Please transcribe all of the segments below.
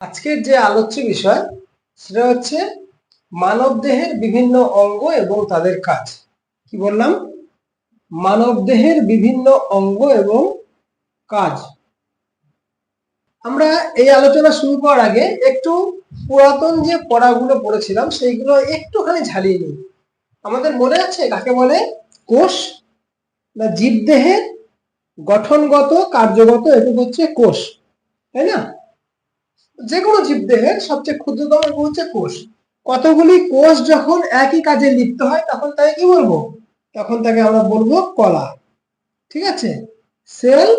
আজকের যে আলোচ্য বিষয়, সেটা হচ্ছে মানব দেহের বিভিন্ন অঙ্গ এবং তাদের কাজ। কি বললাম? মানব দেহের বিভিন্ন অঙ্গ এবং কাজ। আমরা এই আলোচনা শুরু করার আগে একটু পুরাতন যে পড়াগুলো পড়েছিলাম, সেইগুলো একটুখানি ঝালিয়ে নিই। আমাদের মনে আছে কাকে বলে? কোষ না জীবদেহের গঠনগত, কার্যগত এটুকু হচ্ছে কোষ, তাই না? যে কোনো জীবদেহের সবচেয়ে ক্ষুদ্রতম হচ্ছে কোষ। কতগুলি কোষ যখন একই কাজে লিপ্ত হয়, তখন তাকে কি বলব? তখন তাকে আমরা বলব কলা। ঠিক আছে? সেল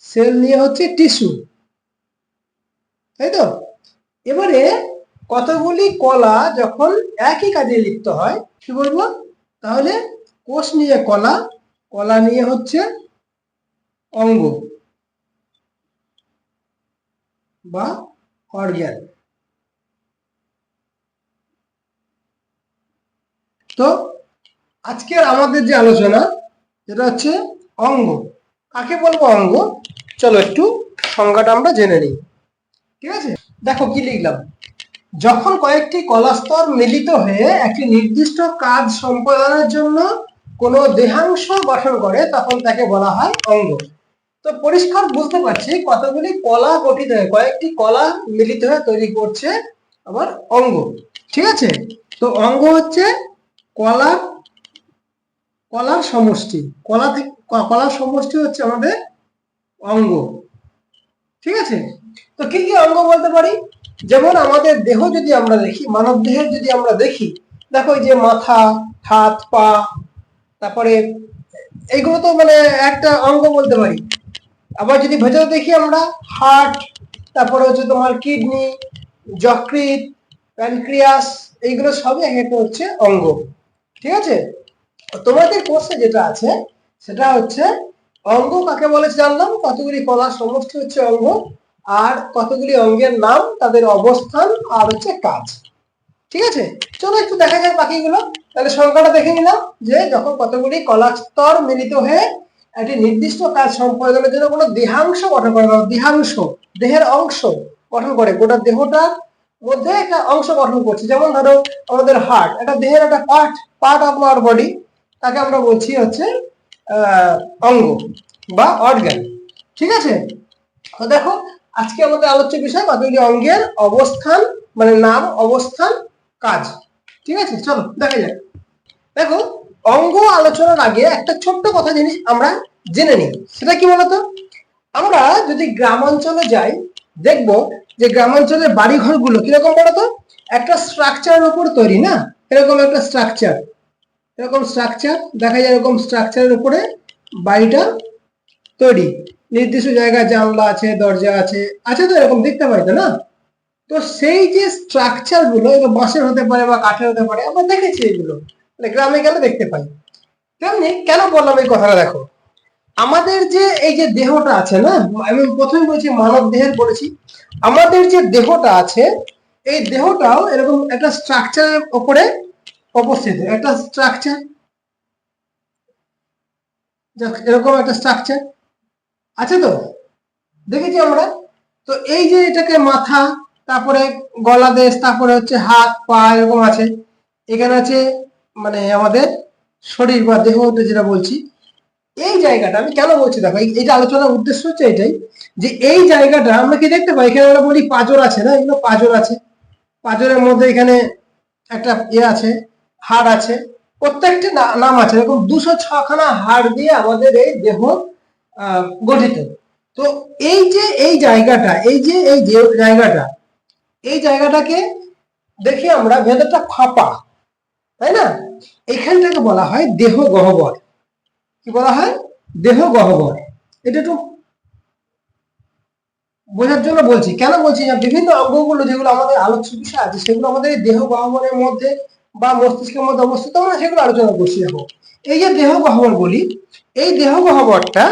সেল নিয়ে হচ্ছে টিস্যু। তাই তো? এবারে কতগুলি কলা যখন একই কাজে লিপ্ত হয়, কি বলব? তাহলে কোষ নিয়ে কলা কলা নিয়ে হচ্ছে অঙ্গ। বা অর্গ্যান তো আজকের আমাদের যে আলোচনা, যেটা হচ্ছে অঙ্গ। কাকে বলব অঙ্গ? চলো একটু সংজ্ঞাটা আমরা জেনে নিই। ঠিক আছে? দেখো কি লিখলাম। যখন কয়েকটি কলাস্তর মিলিত হয়ে একটি নির্দিষ্ট কাজ সম্পাদনের জন্য কোনো দেহাংশ গঠন করে, তখন তাকে বলা হয় অঙ্গ। তো পরিষ্কার বুঝতে পারছি কতগুলি কলা গঠিত হয়ে, কয়েকটি কলা মিলিত হয়ে তৈরি করছে আবার অঙ্গ, ঠিক আছে? তো অঙ্গ হচ্ছে কলা কলার সমষ্টি, কলা থেকে কলার সমষ্টি হচ্ছে আমাদের অঙ্গ, ঠিক আছে? তো কি কি অঙ্গ বলতে পারি? যেমন আমাদের দেহ যদি আমরা দেখি, মানব দেহের যদি আমরা দেখি, দেখো যে মাথা, হাত, পা, তারপরে এইগুলো তো মানে একটা অঙ্গ বলতে পারি। আবার যদি ভেতরে দেখি আমরা হার্ট তারপরে হচ্ছে তোমার কিডনি যকৃৎ প্যানক্রিয়াস এইগুলো সবই এক একটা হচ্ছে অঙ্গ। ঠিক আছে? তোমাদের কোর্সে যেটা আছে, সেটা হচ্ছে অঙ্গ কাকে বলে জানলাম? কতগুলি কলা সমষ্টি হচ্ছে অঙ্গ, আর কতগুলি অঙ্গের নাম, তাদের অবস্থান, আর হচ্ছে কাজ। ঠিক আছে? চলো একটু দেখা যাক বাকিগুলো। তাহলে সংখ্যাটা দেখে নিলাম যে যখন কতগুলি কলা স্তর মিলিত হয়ে একটি নির্দিষ্ট কাজ সম্পাদনের জন্য কোনো দেহাংশ গঠন করে না দেহাংশ, দেহের অংশ গঠন করে। গোটা দেহটার মধ্যে একটা অংশ গঠন করছে। যেমন ধরো আমাদের হার্ট একটা দেহের একটা part part of our body তাকে আমরা বলছি হচ্ছে অঙ্গ বা অর্গান ঠিক আছে? তো দেখো, আজকে আমাদের আলোচ্য বিষয় কতগুলি অঙ্গের অবস্থান মানে নাম, অবস্থান, কাজ। ঠিক আছে? চলো, দেখা যাক। দেখো অঙ্গ আলোচনার আগে একটা ছোট্ট কথা জিনিস আমরা জেনে নিই। সেটা কি বলতো? আমরা যদি গ্রাম অঞ্চলে যাই, দেখব যে গ্রামাঞ্চলের ঘরগুলো কীরকম বলতো? একটা স্ট্রাকচারের উপর তৈরি না? এরকম একটা স্ট্রাকচার এরকম স্ট্রাকচার দেখা যায় এরকম স্ট্রাকচারের উপরে বাড়িটা তৈরি। নির্দিষ্ট জায়গায় জানলা আছে, দরজা আছে আছে তো এরকম, দেখতে পাই তো না? তো সেই যে স্ট্রাকচারগুলো বাঁশের হতে পারে বা কাঠের হতে পারে, আমরা দেখেছি এগুলো। মানে গ্রামে গেলে দেখতে পাই। তেমনি কেন বললাম এই কথাটা দেখো? আমাদের যে এই যে দেহটা আছে, না? আমি প্রথমে বলেছি মানব দেহের বলেছি। আমাদের যে দেহটা আছে, এই দেহটাও এরকম একটা স্ট্রাকচারের উপরে অবস্থিত। একটা স্ট্রাকচার এরকম একটা স্ট্রাকচার আছে তো? দেখেছি আমরা? তো এই যে এটাকে মাথা, তারপরে গলা দেশ, তারপরে হচ্ছে হাত, পা এরকম আছে। এখানে আছে মানে আমাদের শরীর বা দেহ যেটা বলছি, এই জায়গাটা আমি কেন বলছি দেখো, এই- এইটা আলোচনার উদ্দেশ্য হচ্ছে এটাই যে এই জায়গাটা আমরা কি দেখতে পাই? এখানে আমরা বলি পাজর আছে না? এগুলো পাজর আছে। পাজরের মধ্যে এখানে একটা ইয়ে আছে, হাড় আছে। প্রত্যেকটি নাম আছে। এরকম দুশো ছখানা হাড় দিয়ে আমাদের এই দেহ গঠিত। তো এই যে এই জায়গাটা, এই যে এই জায়গাটা, এই জায়গাটাকে দেখি আমরা ভেতরটা ফাঁপা, তাই না? এখানটাকে বলা হয় দেহ গহ্বর। কি বলা হয়? দেহ গহ্বর। এটা একটু বোঝার জন্য বলছি। কেন বলছি না? বিভিন্ন অঙ্গগুলো যেগুলো আমাদের আলোচ্য বিষয় আছে, সেগুলো আমাদের দেহ গহ্বরের মধ্যে বা মস্তিষ্কের মধ্যে অবস্থিত, আমরা সেগুলো আলোচনা করছি দেখো এই যে দেহ গহ্বর বলি, এই দেহ গহ্বরটা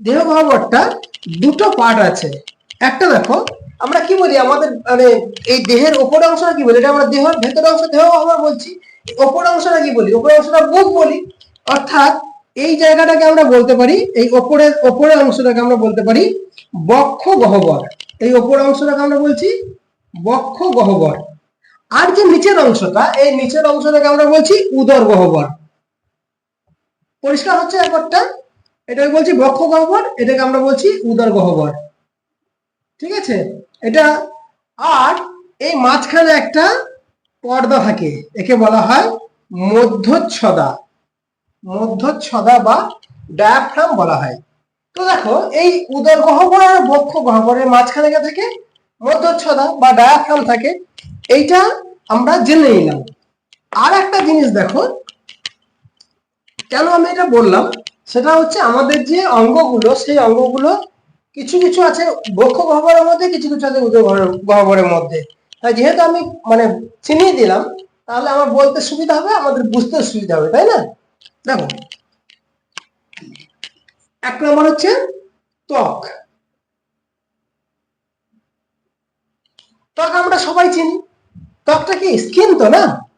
দেহ গহ্বরটা দুটো পার্ট আছে। একটা দেখো আমরা কি বলি? আমাদের মানে এই দেহের ওপর অংশটা কি বলি? এটা আমরা দেহের ভেতর অংশ, দেহ আমরা বলছি। ওপর অংশটা কি বলি? ওপর অংশটা বুক বলি। অর্থাৎ, এই জায়গাটাকে আমরা বলতে পারি, এই ওপরের ওপরের অংশটাকে আমরা বলতে পারি বক্ষ গহ্বর। এই ওপরের অংশটাকে আমরা বলছি বক্ষ গহ্বর। আর যে নিচের অংশটা, এই নিচের অংশটাকে আমরা বলছি উদর গহ্বর। পরিষ্কার হচ্ছে ব্যাপারটা? এটাকে বলছি বক্ষ গহ্বর, এটাকে আমরা বলছি উদর গহ্বর। ঠিক আছে? এটা আর এই মাঝখানে একটা পর্দা থাকে, একে বলা হয় মধ্যচ্ছদা। মধ্যচ্ছদা বা ডায়াফ্রাম বলা হয়। তো দেখো, এই উদর গহ্বর আর বক্ষ গহ্বরের মাঝখানে থাকে, মধ্যচ্ছদা বা ডায়াফ্রাম থাকে, এইটা আমরা জেনে নিলাম। আর একটা জিনিস দেখো, কেন আমি এটা বললাম? সেটা হচ্ছে আমাদের যে অঙ্গগুলো, সেই অঙ্গগুলো কিছু কিছু আছে বক্ষ গহ্বরের মধ্যে, কিছু কিছু আছে উদর গহ্বরের- মধ্যে। তাই যেহেতু আমি মানে চিনিয়ে দিলাম, তাহলে আমার বলতে সুবিধা হবে, আমাদের বুঝতে সুবিধা হবে, তাই না? দেখো। এক নম্বর হচ্ছে ত্বক। ত্বক আমরা সবাই চিনি। ত্বকটা কি স্কিন তো না?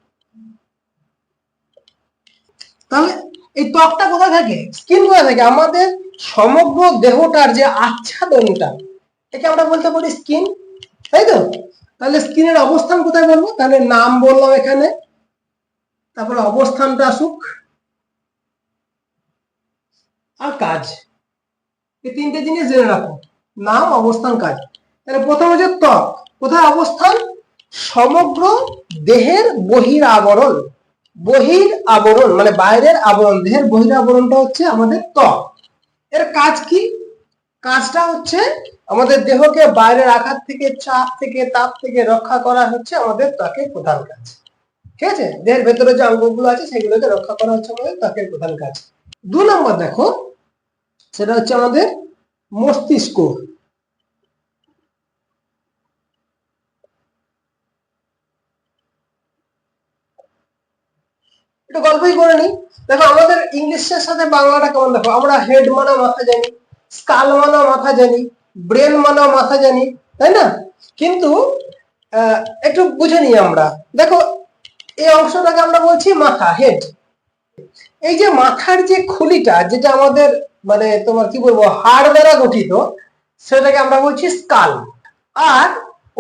তাহলে এই ত্বকটা কোথায় থাকে? স্কিন কোথায় থাকে? আমাদের সমগ্র দেহটার যে আচ্ছাদনটা, একে আমরা বলতে পারি স্কিন, তাই তো? তাহলে স্কিনের অবস্থান কোথায় বলব? তাহলে নাম বললাম এখানে। তারপরে অবস্থানটা আসুক। আর কাজ। এই তিনটে জিনিস জেনে রাখো। নাম, অবস্থান, কাজ। তাহলে প্রথম হচ্ছে ত্বক। কোথায় অবস্থান? সমগ্র দেহের বহির আবরণ বহির আবরণ মানে বাইরের আবরণ, দেহের বহির আবরণটা হচ্ছে আমাদের ত্বক। এর কাজ কি? কাজটা হচ্ছে আমাদের দেহকে বাইরের আঘাত থেকে, চাপ থেকে, তাপ থেকে রক্ষা করা হচ্ছে আমাদের ত্বকের প্রধান কাজ। ঠিক আছে? দেহের ভেতরে যে অঙ্গগুলো আছে, সেগুলোকে রক্ষা করা হচ্ছে আমাদের ত্বকের প্রধান কাজ। দু নম্বর দেখো, সেটা হচ্ছে আমাদের মস্তিষ্ক। একটু গল্পই করে নি দেখো, আমাদের ইংলিশের সাথে বাংলাটা কেমন? দেখো, আমরা হেড মানা মাথা জানি স্কাল মানা মাথা জানি ব্রেন মানা মাথা জানি, তাই না? কিন্তু একটু বুঝে নিই আমরা। দেখো, এই অংশটাকে আমরা বলছি মাথা হেড এই যে মাথার যে খুলিটা, যেটা আমাদের মানে তোমার কি বলব, হাড় দ্বারা গঠিত, সেটাকে আমরা বলছি স্কাল আর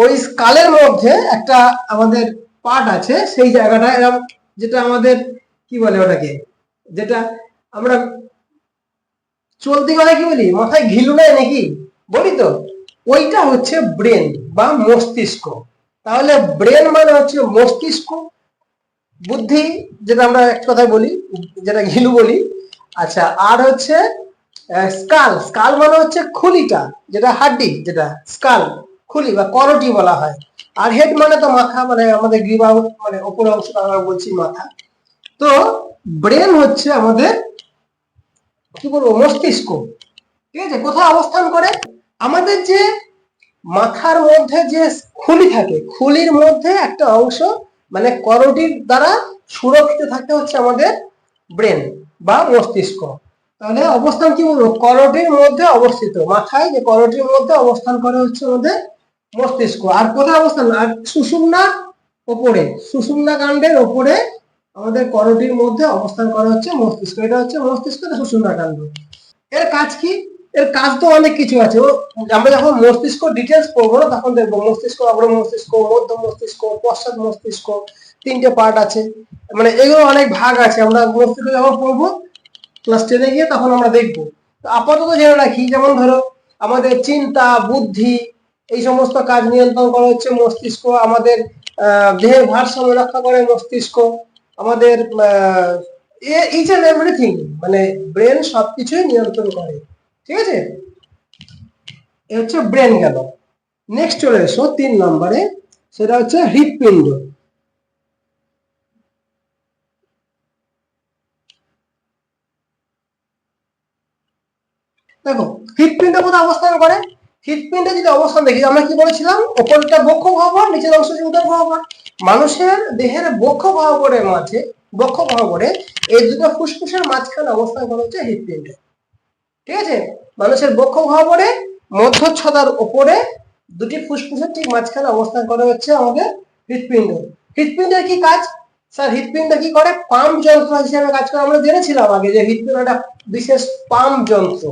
ওই স্কালের মধ্যে একটা আমাদের পার্ট আছে, সেই জায়গাটা এরকম যেটা আমাদের কি বলে ওটাকে? যেটা আমরা চলতি কথা কি বলি? মাথায় ঘিলু নেয় নাকি? বলি তো। ওইটা হচ্ছে ব্রেন বা মস্তিষ্ক। তাহলে ব্রেন মানে হচ্ছে মস্তিষ্ক। বুদ্ধি, যেটা আমরা এক কথায় বলি, যেটা ঘিলু বলি। আচ্ছা আর হচ্ছে স্কাল। স্কাল মানে হচ্ছে খুলিটা, যেটা হাড্ডি, যেটা স্কাল, খুলি বা করটি বলা হয়। আর হেড মানে তো মাথা মানে আমাদের গ্রীবা মানে ওপর অংশটা আমরা বলছি মাথা। তো ব্রেন হচ্ছে আমাদের কি বলব, মস্তিষ্ক। ঠিক আছে? কোথায় অবস্থান করে? আমাদের যে মাথার মধ্যে যে খুলি থাকে, খুলির মধ্যে একটা অংশ মানে করটির দ্বারা সুরক্ষিত থাকতে হচ্ছে আমাদের ব্রেন বা মস্তিষ্ক। তাহলে অবস্থান কি বলব? করটির মধ্যে অবস্থিত। মাথায় যে করটির মধ্যে অবস্থান করে হচ্ছে আমাদের মস্তিষ্ক। আর কোথায় অবস্থান? আর সুষুম্নার ওপরে, সুষুম্না কাণ্ডের ওপরে আমাদের করটির মধ্যে অবস্থান করা হচ্ছে মস্তিষ্ক। এটা হচ্ছে মস্তিষ্ক সুষুম্না কাণ্ড এর কাজ কি? এর কাজ তো অনেক কিছু আছে। আমরা যখন মস্তিষ্ক ডিটেলস পড়ব না তখন দেখব মস্তিষ্ক অগ্র মস্তিষ্ক মধ্য মস্তিষ্ক পশ্চাৎ মস্তিষ্ক তিনটে পার্ট আছে। মানে এগুলো অনেক ভাগ আছে। আমরা মস্তিষ্ক যখন পড়ব ক্লাস টেনে গিয়ে তখন আমরা দেখব। আপাতত জেনে রাখি যেমন ধরো আমাদের চিন্তা বুদ্ধি এই সমস্ত কাজ নিয়ন্ত্রণ করা হচ্ছে মস্তিষ্ক আমাদের আহ, দেহের ভারসাম্য রক্ষা করে মস্তিষ্ক। আমাদের ইচ এন্ড এভরিথিং মানে ব্রেন সবকিছুই নিয়ন্ত্রণ করে, ঠিক আছে? এ হচ্ছে ব্রেন গেল। নেক্সট চলে এসো তিন নম্বরে, সেটা হচ্ছে হৃৎপিণ্ড। দেখো, হৃৎপিণ্ড কোথায় অবস্থান করে? হৃৎপিণ্ডে যদি অবস্থান দেখি, আমরা কি বলেছিলাম? ওপরটা বক্ষ গহ্বর নিচের অংশ হচ্ছে উদর মানুষের দেহের বক্ষ গহ্বরের মাঝে, বক্ষ গহ্বরে এই দুটো ফুসফুসের মাঝখানে অবস্থান করা হচ্ছে হৃৎপিণ্ড ঠিক আছে? মানুষের বক্ষ গহ্বরে মধ্যচ্ছদার উপরে দুটি ফুসফুসের ঠিক মাঝখানে অবস্থান করা হচ্ছে আমাদের হৃৎপিণ্ড হৃৎপিণ্ডের কি কাজ? স্যার হৃৎপিণ্ড কি করে? পাম্প যন্ত্র হিসেবে কাজ করে। আমরা জেনেছিলাম আগে যে হৃৎপিণ্ড একটা বিশেষ পাম্প যন্ত্র,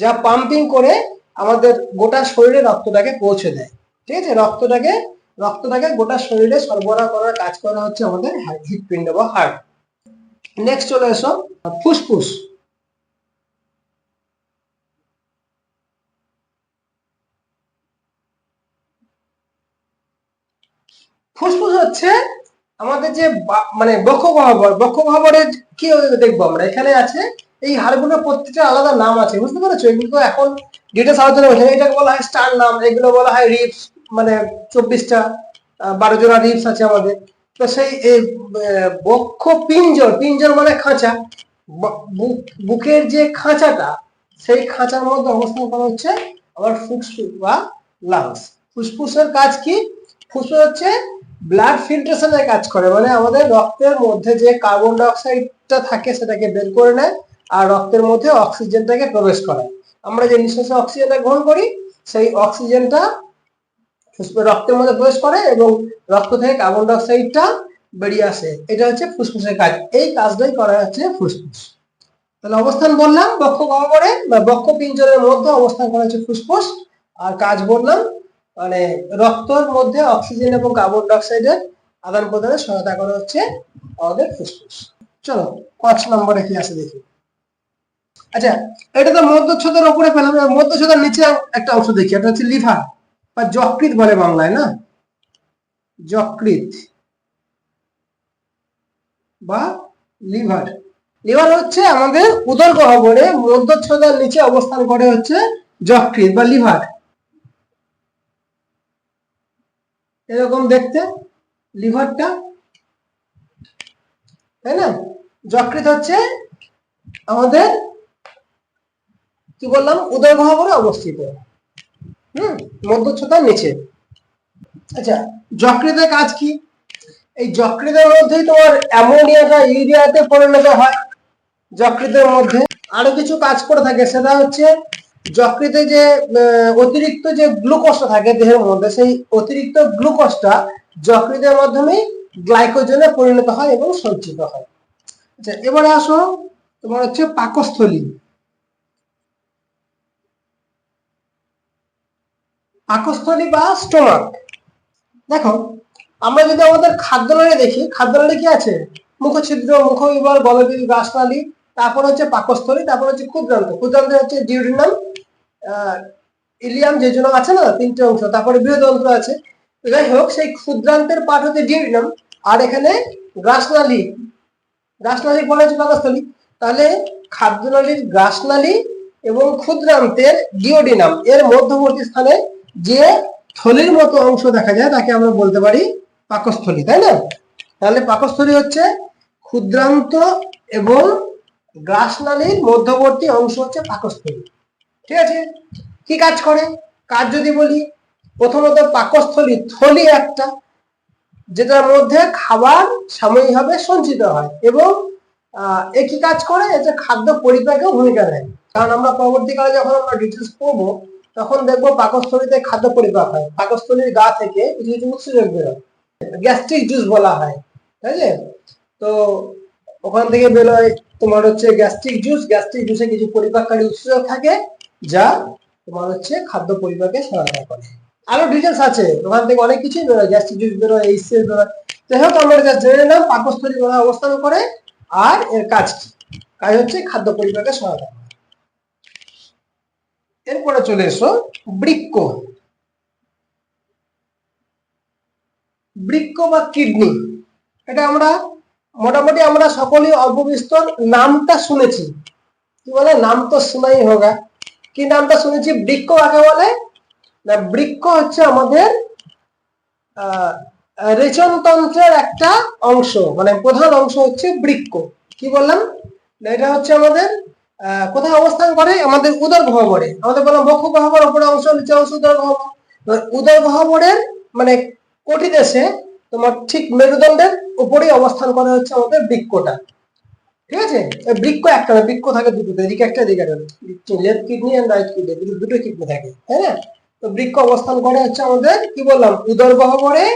যা পাম্পিং করে আমাদের গোটা শরীরে রক্তটাকে পৌঁছে দেয়। ঠিক আছে? রক্তটাকে রক্তটাকে গোটা শরীরে সরবরাহ করার কাজ করা হচ্ছে আমাদের হৃৎপিণ্ড বা হার্ট নেক্সট চলে এসো, ফুসফুস। ফুসফুস হচ্ছে আমাদের যে মানে বক্ষ গহ্বর বক্ষ কি দেখব আমরা? এখানে আছে এই হাড়গুলোর প্রত্যেকটা আলাদা নাম আছে বুঝতে পেরেছ? এগুলো এখন যেটা আলোচনা হচ্ছে এটাকে বলা হয় স্টার নাম এগুলো বলা হয় রিপস মানে চব্বিশটা বারো জোড়া রিপস আছে আমাদের। তো সেই এই, বক্ষ পিঞ্জর পিঞ্জর মানে খাঁচা। বুক- বুকের যে খাঁচাটা সেই খাঁচার মধ্যে অবস্থান করা হচ্ছে আবার ফুসফুস বা লাংস ফুসফুসের কাজ কি? ফুসফুস হচ্ছে ব্লাড ফিল্ট্রেশনের কাজ করে মানে আমাদের রক্তের মধ্যে যে কার্বন ডাইঅক্সাইডটা থাকে সেটাকে বের করে নেয়। আর রক্তের মধ্যে অক্সিজেনটাকে প্রবেশ করায় আমরা যে নিঃশ্বাসে অক্সিজেনটা গ্রহণ করি, সেই অক্সিজেনটা রক্তের মধ্যে প্রবেশ করে এবং রক্ত থেকে কার্বন ডাইঅক্সাইডটা বেরিয়ে আসে। এটা হচ্ছে ফুসফুসের কাজ। এই কাজটাই করা হচ্ছে ফুসফুস। তাহলে অবস্থান বললাম, বক্ষ গহ্বরে বা বক্ষ পিঞ্জরের মধ্যে অবস্থান করা হচ্ছে ফুসফুস। আর কাজ বললাম মানে রক্তের মধ্যে অক্সিজেন এবং কার্বন ডাইঅক্সাইডের আদান প্রদানে সহায়তা করা হচ্ছে আমাদের ফুসফুস। চলো, পাঁচ নম্বরে কি আছে দেখি। আচ্ছা এটা তো মধ্যচ্ছদের পেলাম এবার মধ্যচ্ছদের নিচে একটা অংশ দেখি, এটা হচ্ছে লিভার বা যকৃত বলে বাংলায়, না? যকৃত বা লিভার। লিভার হচ্ছে আমাদের উদর গহ্বরে মধ্যচ্ছদের নিচে অবস্থান করে হচ্ছে যকৃত বা লিভার। এরকম দেখতে, লিভারটা, তাই না? যকৃত হচ্ছে আমাদের কি বললাম? উদর গহ্বরে অবস্থিত। হুম? মধ্যচ্ছতার নিচে। আচ্ছা যকৃতের কাজ কি? এই যকৃতের মধ্যেই তোমার অ্যামোনিয়াটা ইউরিয়াতে পরিণত হয়, যকৃতের মধ্যে। আরও কিছু কাজ করে থাকে, সেটা হচ্ছে যকৃতে যে অতিরিক্ত যে গ্লুকোজটা থাকে দেহের মধ্যে, সেই অতিরিক্ত গ্লুকোজটা যকৃতের মাধ্যমে গ্লাইকোজেনে পরিণত হয় এবং সঞ্চিত হয়। আচ্ছা এবারে আসো তোমার হচ্ছে পাকস্থলী। পাকস্থলী বা স্টোমাক দেখো, আমরা যদি আমাদের খাদ্যনালী দেখি খাদ্যনালী কি আছে? মুখছিদ্র মুখবিবর গলবিল গাছনালী তারপর হচ্ছে পাকস্থলী, তারপর হচ্ছে ক্ষুদ্রান্ত। ক্ষুদ্রান্ত হচ্ছে ডিউরিনাম ইলিয়াম যে জন্য আছে না, তিনটে অংশ, তারপরে বৃহদন্ত্র আছে। যাই হোক সেই ক্ষুদ্রান্তের পাঠ হচ্ছে ডিউরিনাম, আর এখানে গ্রাসনালী গ্রাসনালী পরে হচ্ছে পাকস্থলী। তাহলে খাদ্যনালীর গ্রাসনালী এবং ক্ষুদ্রান্তের ডিওডিনাম, এর মধ্যবর্তী স্থানে যে থলির মতো অংশ দেখা যায় তাকে আমরা বলতে পারি পাকস্থলী তাই না? তাহলে পাকস্থলী হচ্ছে ক্ষুদ্রান্ত এবং গ্রাসনালীর মধ্যবর্তী অংশ হচ্ছে পাকস্থলী। ঠিক আছে? কি কাজ করে? কাজ যদি বলি প্রথমত পাকস্থলী থলি একটা যেটার মধ্যে খাবার সাময়িকভাবে সঞ্চিত হয় এবং আহ, এ কি কাজ করে? এটা খাদ্য পরিপাকেও ভূমিকা নেয়। কারণ আমরা পরবর্তীকালে যখন আমরা ডিটেলস পড়ব তখন দেখব পাকস্থলীতে খাদ্য পরিপাক হয়। পাকস্থলীর গা থেকে কিছু কিছু উৎসেচক বেরোয়। গ্যাস্ট্রিক জুস বলা হয় ঠিক আছে তো ওখান থেকে বেরোয় তোমার হচ্ছে গ্যাস্ট্রিক জুস। গ্যাস্ট্রিক জুসে কিছু পরিপাককারী উৎসেচক থাকে, যা তোমার হচ্ছে খাদ্য পরিপাকে সহায়তা করে। আরও ডিটেলস আছে, ওখান থেকে অনেক কিছুই বেরোয়। গ্যাস্ট্রিক জুস বেরোয় এইচসিএল বেরোয়। যাই হোক, আমরা যা জেনে নিলাম পাকস্থলী অবস্থান করে আর এর কাজ কাজ হচ্ছে খাদ্য পরিপাকে সহায়তা এরপরে চলে এসো বৃক্ক বৃক্ক বা কিডনি, এটা আমরা মোটামুটি আমরা সকলেই অল্প বিস্তর নামটা শুনেছি। কি বলে? নাম তো শোনাই হোগা। কি নামটা শুনেছি? বৃক্ক কাকে বলে? না বৃক্ক হচ্ছে আমাদের রেচনতন্ত্রের একটা অংশ। মানে প্রধান অংশ হচ্ছে বৃক্ক কি বললাম? এটা হচ্ছে আমাদের কোথায় অবস্থান করে? আমাদের উদর গহ্বরে। আমাদের বললাম বক্ষ গহ্বর, উপরে অংশ, নিচে অংশ, উদর গহ্বর। উদর গহ্বরের মানে কোটি দেশে তোমার ঠিক মেরুদণ্ডের উপরেই অবস্থান করে হচ্ছে আমাদের বৃক্কটা ঠিক আছে? বৃক্ক একটা না বৃক্ক থাকে দুটো এদিকে একটা, এদিকে left kidney and right kidney দুটো দুটো কিডনি থাকে, তাই না? তো বৃক্ক অবস্থান করে হচ্ছে আমাদের, কি বললাম? উদর গহ্বরে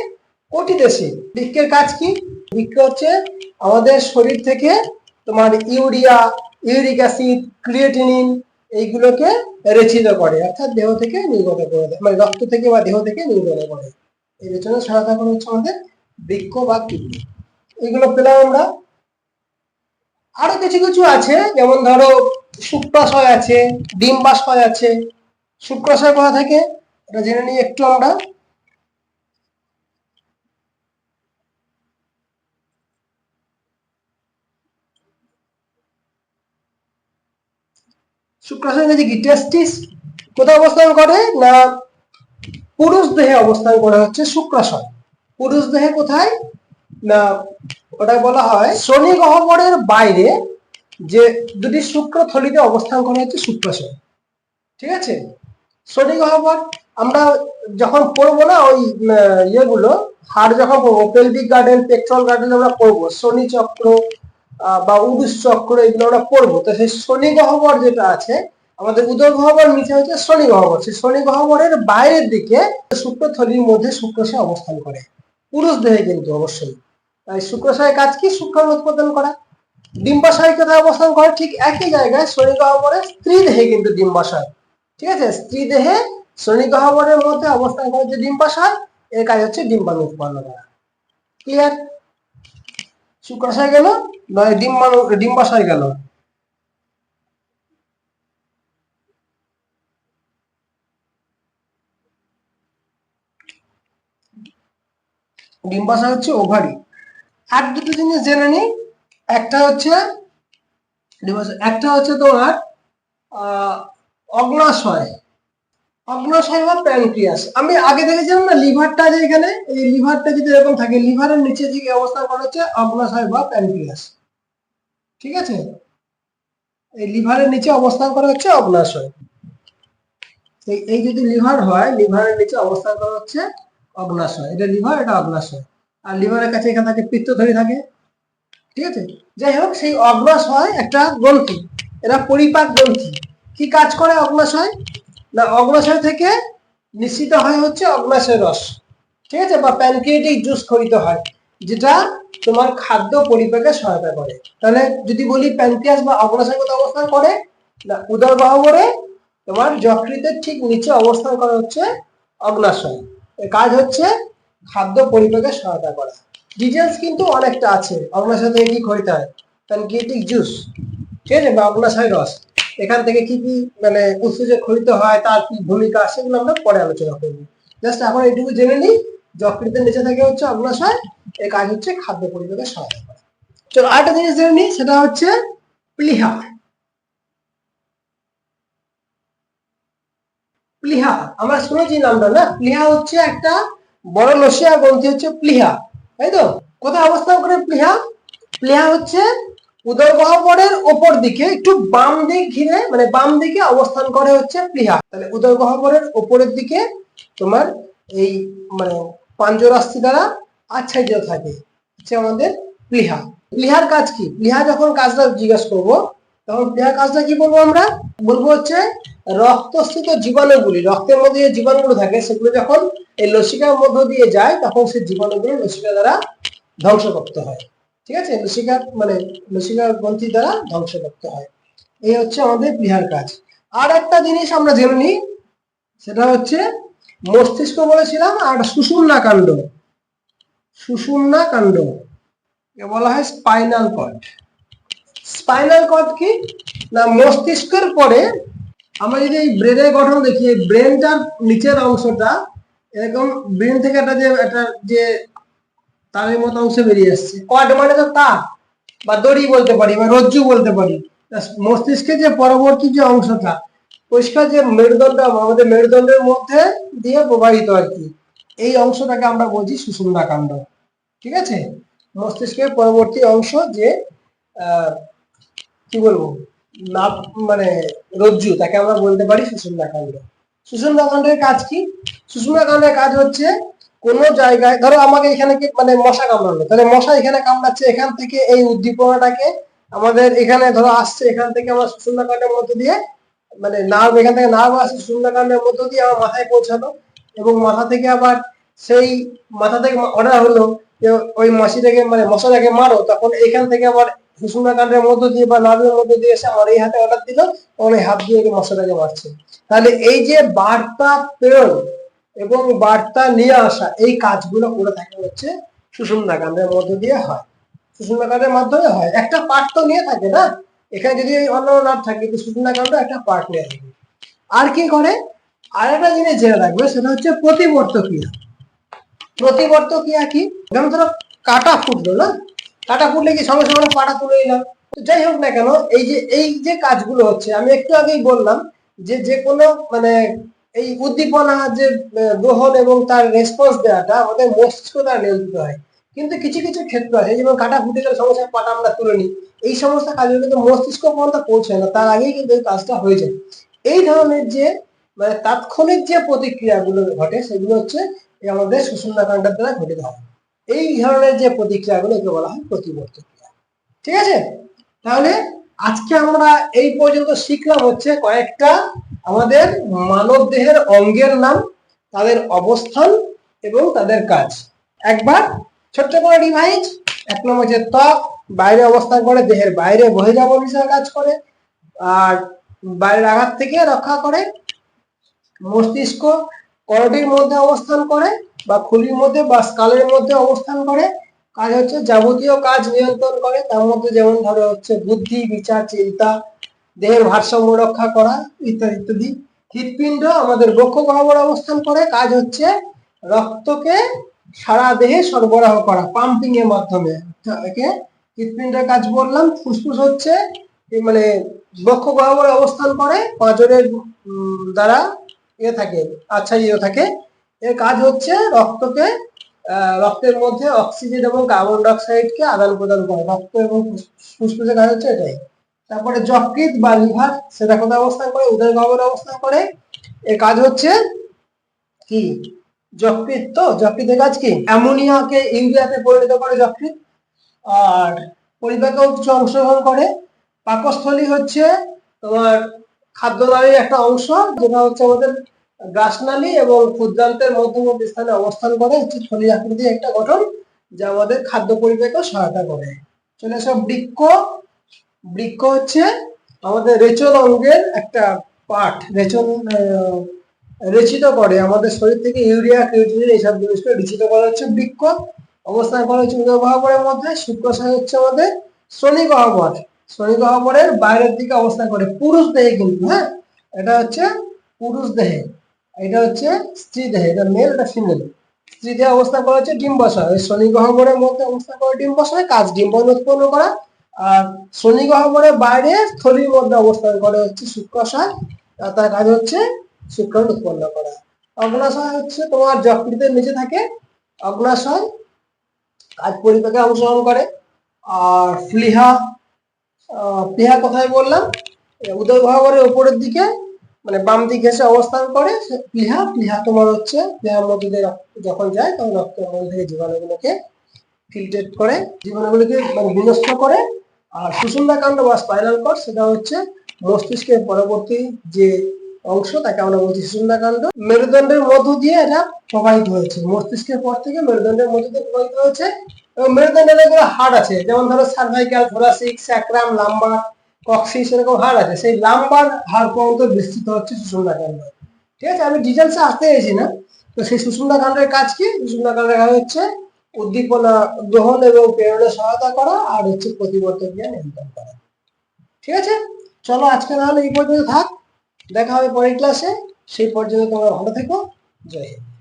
কোটি দেশে। বৃক্কের কাজ কি? বৃক্ষ হচ্ছে আমাদের শরীর থেকে তোমার ইউরিয়া ইউরিক অ্যাসিড ক্রিয়েটিনিন এইগুলোকে রেচিত করে, অর্থাৎ দেহ থেকে নির্গত করে দেয় মানে রক্ত থেকে বা দেহ থেকে নির্গত করে। এই পেছনে সহায়তা করে হচ্ছে আমাদের বৃক্ষ বা কিডনি। এগুলো পেলাম আমরা আরও কিছু কিছু আছে, যেমন ধরো শুক্রাশয় আছে, ডিম্বাশয় আছে। শুক্রাশয় কোথা থেকে? এটা জেনে নিই, একটু আমরা শুক্রাশয় ইংরেজি কি টেস্টিস কোথায় অবস্থান করে না পুরুষ দেহে অবস্থান করে হচ্ছে শুক্রাশয় পুরুষ দেহে কোথায়? না, ওটা বলা হয় শনি গহ্বরের বাইরে যে দুটি শুক্র থলিতে অবস্থান করে হচ্ছে শুক্রাশয় ঠিক আছে? শনি গহ্বর আমরা যখন পড়ব না, ওই ইয়েগুলো হাড় যখন পড়ব পেলভিক গার্ডেন পেট্রোল গার্ডেন আমরা পড়ব, শনি চক্র বা উডুস চক্র এগুলো আমরা পড়ব। তো সেই শনি গহ্বর যেটা আছে, আমাদের উদর গহ্বর নিচে হচ্ছে শনি গহ্বর। সেই শনি গহ্বরের বাইরের দিকে শুক্রথলির মধ্যে শুক্রাশয় অবস্থান করে। পুরুষ দেহে কিন্তু অবশ্যই। তাই শুক্রাশয়ের কাজ কি? শুক্রাণু উৎপাদন করা। ডিম্বাশয় কোথায় অবস্থান করে? ঠিক একই জায়গায় শনি গহ্বরে স্ত্রী দেহে কিন্তু ডিম্বাশয়। ঠিক আছে? স্ত্রী দেহে শনি গহ্বরের মধ্যে অবস্থান করে যে ডিম্বাশয়, এর কাজ হচ্ছে ডিম্বাণু উৎপন্ন করা। ক্লিয়ার শুক্রাশয় গেল নয় ডিম্বাণু ডিম্বাশয় গেল? ডিম্বাশয় হচ্ছে ওভারি। আর দুটো জিনিস জেনে নিই, একটা হচ্ছে একটা হচ্ছে তোমার অগ্নাশয়। অগ্নাশয় বা প্যানক্রিয়াস আমি আগে দেখেছিলাম না, লিভারটা যে এখানে, এই লিভারটা যদি এরকম থাকে, লিভারের নিচে যে অবস্থান করা হচ্ছে অগ্নাশয় বা প্যানক্রিয়াস ঠিক আছে? এই লিভারের নিচে অবস্থান করা হচ্ছে অগ্নাশয় এই যদি লিভার হয়, লিভারের নিচে অবস্থান করা হচ্ছে অগ্নাশয় এটা লিভার, এটা অগ্নাশয় আর লিভারের কাছে এখানে থাকে পিত্তথলি থাকে। ঠিক আছে? যাই হোক, সেই অগ্নাশয় একটা গ্রন্থি। এরা পরিপাক গ্রন্থি। কি কাজ করে অগ্নাশয় না অগ্নাশয় থেকে নিশ্চিত হয় হচ্ছে অগ্নাশয় রস। ঠিক আছে? বা প্যানক্রিয়েটিক জুস খরিত হয়, যেটা তোমার খাদ্য পরিপাকে সহায়তা করে। তাহলে যদি বলি প্যানক্রিয়াস বা কোথায় অবস্থান করে, না, উদর গহ্বরে তোমার যকৃতের ঠিক নিচে অবস্থান করা হচ্ছে অগ্নাশয়। কাজ হচ্ছে খাদ্য পরিপাকে সহায়তা করা। ডিটেলস কিন্তু অনেকটা আছে। অগ্নাশয় থেকে কি খরিত হয়? প্যানক্রিয়েটিক জুস ঠিক আছে, বা অগ্নাশয় রস। এখান থেকে কি কি মানে উৎসেচক খরিত হয়, তার কি ভূমিকা, সেগুলো আমরা পরে আলোচনা করব। জাস্ট এখন এইটুকু জেনে নিই, যকৃতের নিচে থেকে হচ্ছে অগ্নাশয় এর কাজ হচ্ছে খাদ্য পরিপাকে সহায়তা করা। চলো আরেকটা জিনিস জেনে নিই, সেটা হচ্ছে প্লিহা। প্লিহা, আমরা শুনেছি নামটা, না? প্লিহা হচ্ছে একটা বড় লসিয়া গ্রন্থি হচ্ছে প্লিহা, তাই তো? কোথায় অবস্থান করে প্লিহা? প্লিহা হচ্ছে উদর গহ্বরের ওপর দিকে একটু বাম দিক ঘিরে মানে বাম দিকে অবস্থান করে হচ্ছে প্লিহা তাহলে উদর গহ্বরের ওপরের দিকে তোমার এই মানে পাঞ্জরাস্তি দ্বারা আচ্ছাদিত থাকে। হচ্ছে আমাদের প্লিহা প্লিহার কাজ কি? প্লিহা যখন কাজটা জিজ্ঞাসা করব, তখন প্লিহার কাজটা কি বলব আমরা? বলব হচ্ছে রক্তস্থিত জীবাণুগুলি, রক্তের মধ্যে যে জীবাণুগুলো থাকে, সেগুলো যখন এই লসিকার মধ্য দিয়ে যায়, তখন সেই জীবাণুগুলো লসিকা দ্বারা ধ্বংসপ্রাপ্ত হয়। ঠিক আছে? লসিকার মানে লসিকার গ্রন্থি দ্বারা ধ্বংস করতে হয়। এই হচ্ছে আমাদের প্লিহার কাজ। আর একটা জিনিস আমরা জেনে নিই, সেটা হচ্ছে মস্তিষ্ক বলেছিলাম আর সুষুম্না কাণ্ড। সুষুম্না কাণ্ড, একে বলা হয় স্পাইনাল কর্ড। স্পাইনাল কর্ড কি? না, মস্তিষ্কের পরে আমরা যদি এই ব্রেনের গঠন দেখি, এই ব্রেনটার নিচের অংশটা, এরকম ব্রেন থেকে একটা যে একটা যে তারের মতো অংশ বেরিয়ে আসছে কট মানে তো তার বা দড়ি বলতে পারি, বা রজ্জু বলতে পারি। মস্তিষ্কের যে পরবর্তী যে অংশটা, পরিষ্কার যে মেরুদণ্ড, আমাদের মেরুদণ্ডের মধ্যে দিয়ে প্রবাহিত আর কি। এই অংশটাকে আমরা বলছি সুষুম্না কাণ্ড ঠিক আছে? মস্তিষ্কের পরবর্তী অংশ যে কি বলব না মানে রজ্জু, তাকে আমরা বলতে পারি সুষুম্না কাণ্ড সুষুম্না কাণ্ডের কাজ কি? সুষুম্না কাণ্ডের কাজ হচ্ছে কোন জায়গায়, ধরো আমাকে এখানে কি মানে মশা কামড়ালো, তাহলে মশা এখানে কামড়াচ্ছে, এখান থেকে এই উদ্দীপনাটাকে আমাদের এখানে ধরো আসছে, এখান থেকে আমার সুষুম্না কাণ্ডের মধ্যে দিয়ে মানে নার্ভ এখান থেকে নার্ভ আসছে সুষুম্না কাণ্ডের মধ্য দিয়ে আমার মাথায় পৌঁছালো, এবং মাথা থেকে আবার সেই, মাথা থেকে অর্ডার হলো যে ওই মাসিটাকে মানে মশাটাকে মারো, তখন এখান থেকে আবার সুষুম্না কাণ্ডের মধ্য দিয়ে বা নার্ভের মধ্য দিয়ে এসে আমার এই হাতে অর্ডার দিল, তখন এই হাত দিয়ে মশাটাকে মারছে। তাহলে এই যে বার্তা প্রেরণ এবং বার্তা নিয়ে আসা, এই কাজগুলো করে থাকে হচ্ছে সুষুম্না কাণ্ডের মধ্য দিয়ে হয়। সুষুম্না কাণ্ডের মাধ্যমে হয়। একটা পার্ট তো নিয়ে থাকে না? এখানে যদি অন্য নাম থাকে কিন্তু সুষুম্না কাণ্ড একটা পার্ট নিয়ে থাকে। আর কি করে? আর একটা জিনিস জেনে রাখবে, সেটা হচ্ছে প্রতিবর্ত ক্রিয়া। প্রতিবর্ত ক্রিয়া কি? যেমন ধরো কাটা ফুটলো না? কাটা ফুটলে কি সঙ্গে সঙ্গে পাটা তুলে নিলাম? তো যাই হোক না কেন, এই যে এই যে কাজগুলো হচ্ছে, আমি একটু আগেই বললাম যে যে কোনো মানে এই উদ্দীপনা যে গ্রহণ এবং তার রেসপন্স দেওয়াটা আমাদের মস্তিষ্ক দ্বারা নিয়ন্ত্রিত হয়। কিন্তু কিছু কিছু ক্ষেত্র আছে, যেমন কাটা ফুটে গেলে সঙ্গে পাটা আমরা তুলে নিই। এই সমস্ত কাজগুলো কিন্তু মস্তিষ্ক পর্যন্ত পৌঁছায় না, তার আগেই কিন্তু এই কাজটা হয়ে যায়। এই ধরনের যে মানে তাৎক্ষণিক যে প্রতিক্রিয়াগুলো ঘটে, সেগুলো হচ্ছে আমাদের সুষুম্না কাণ্ডের দ্বারা ঘটিত হয়। এই ধরনের যে প্রতিক্রিয়াগুলো এগুলো বলা হয় প্রতিবর্ত ঠিক আছে? তাহলে আজকে আমরা এই পর্যন্ত শিখলাম হচ্ছে কয়েকটা আমাদের মানব দেহের অঙ্গের নাম, তাদের অবস্থান এবং তাদের কাজ। একবার ছোট্ট করে ডিভাইস এক নম্বর যে ত্বক, বাইরে অবস্থান করে, দেহের বাইরে বহিরাবন হিসেবে কাজ করে, আর বাইরের আঘাত থেকে রক্ষা করে, মস্তিষ্ক করটির মধ্যে অবস্থান করে বা খুলির মধ্যে বা স্কালের মধ্যে অবস্থান করে কাজ হচ্ছে যাবতীয় কাজ নিয়ন্ত্রণ করে, তার মধ্যে যেমন ধরো হচ্ছে বুদ্ধি, বিচার, চিন্তা, দেহের ভারসাম্য রক্ষা করা ইত্যাদি ইত্যাদি। হৃৎপিণ্ড আমাদের বক্ষ গহ্বরে অবস্থান করে, কাজ হচ্ছে রক্তকে সারা দেহে সরবরাহ করা পাম্পিং এর মাধ্যমে। একে হৃৎপিণ্ডের কাজ বললাম, ফুসফুস হচ্ছে মানে বক্ষ গহ্বরে অবস্থান করে পাঁজরের দ্বারা এ থাকে, আচ্ছাদিত থাকে। এর কাজ হচ্ছে রক্তকে রক্তের মধ্যে অক্সিজেন এবং কার্বন ডাইঅক্সাইডকে আদান প্রদান করে। রক্ত এবং ফুস- ফুসফুসের কাজ হচ্ছে এটাই। তারপরে যকৃত বা লিভার, সেটা কোথায় অবস্থান করে? উদয় গহ্বরে অবস্থান করে। এর কাজ হচ্ছে কি? যকৃত তো? যকৃতের কাজ কি? অ্যামোনিয়াকে ইউরিয়াতে পরিণত করে যকৃত আর পরিপাকেও কিছু অংশগ্রহণ করে। পাকস্থলী হচ্ছে তোমার খাদ্যনালীর একটা অংশ, যেটা হচ্ছে আমাদের গ্রাসনালী এবং ক্ষুদ্রান্তের মধ্যবর্তী স্থানে অবস্থান করে হচ্ছে থলি আকৃতির একটা গঠন, যা আমাদের খাদ্য পরিপাকে সহায়তা করে। চলে আসো বৃক্ষ। বৃক্ক হচ্ছে আমাদের রেচন অঙ্গের একটা পার্ট রেচন রেচিত করে। আমাদের শরীর থেকে ইউরিয়া ক্রিয়েটিনিন এইসব জিনিসকে রেচিত করা হচ্ছে বৃক্ষ। অবস্থান করা হচ্ছে উদয় গহ্বরের মধ্যে। শুক্রাশয় হচ্ছে আমাদের শনি গহ্বর। শনি গহ্বরের বাইরের দিকে অবস্থান করে। পুরুষ দেহে কিন্তু হ্যাঁ? এটা হচ্ছে পুরুষ দেহে। এটা হচ্ছে স্ত্রী দেহে এটা মেল এটা ফিমেল স্ত্রী দেহে অবস্থান করা হচ্ছে ডিম্বাশয় ওই শনি গহ্বরের মধ্যে অবস্থান করে ডিম্বাশয় কাজ ডিম্বাণু উৎপন্ন করা। আর শনি গহ্বরের বাইরে স্থলির মধ্যে অবস্থান করে হচ্ছে শুক্রাশয় তার কাজ হচ্ছে শুক্রাণু উৎপন্ন করা। অগ্নাশয় হচ্ছে তোমার যকৃতের নিচে থাকে। অগ্নাশয় কাজ পরিপাকে অংশগ্রহণ করে। আর ফ্লিহা প্লিহা কোথায় বললাম। উদয় গহ্বরের উপরের দিকে মানে বাম দিকে এসে অবস্থান করে প্লিহা প্লিহা তোমার হচ্ছে প্লিহার মধ্যে দিয়ে রক্ত যখন যায়, তখন রক্তের মধ্যে থেকে জীবাণুগুলোকে ফিল্ট্রেট করে, জীবাণুগুলোকে মানে বিনষ্ট করে, আর সুষুম্না কাণ্ড বা স্পাইনাল কর্ড সেটা হচ্ছে মস্তিষ্কের পরবর্তী যে অংশ, তাকে আমরা বলছি সুষুম্না কাণ্ড মেরুদণ্ডের মধ্য দিয়ে এটা প্রবাহিত হয়েছে। মস্তিষ্কের পর থেকে মেরুদণ্ডের মধ্য দিয়ে প্রবাহিত হয়েছে। এবং মেরুদণ্ডের হাড় আছে, যেমন ধরো cervical thoracic sacrum lumbar coccyx এরকম হাড় আছে, সেই লাম্বার হাড় পর্যন্ত বিস্তৃত হচ্ছে সুষুম্না কাণ্ড ঠিক আছে? আমি ডিটেলসে আসতে চাইছি না। তো সেই সুষুম্না কাণ্ডের কাজ কি? সুষুম্না কাণ্ডের কাজ হচ্ছে উদ্দীপনা গ্রহণ এবং প্রেরণে সহায়তা করা আর হচ্ছে প্রতিবর্তন ক্রিয়া নিয়ন্ত্রণ করা। ঠিক আছে? চলো আজকে তাহলে এই পর্যন্ত থাক। দেখা হবে পরের ক্লাসে সেই পর্যন্ত তোমরা ভালো থেকো। জয় হিন্দ।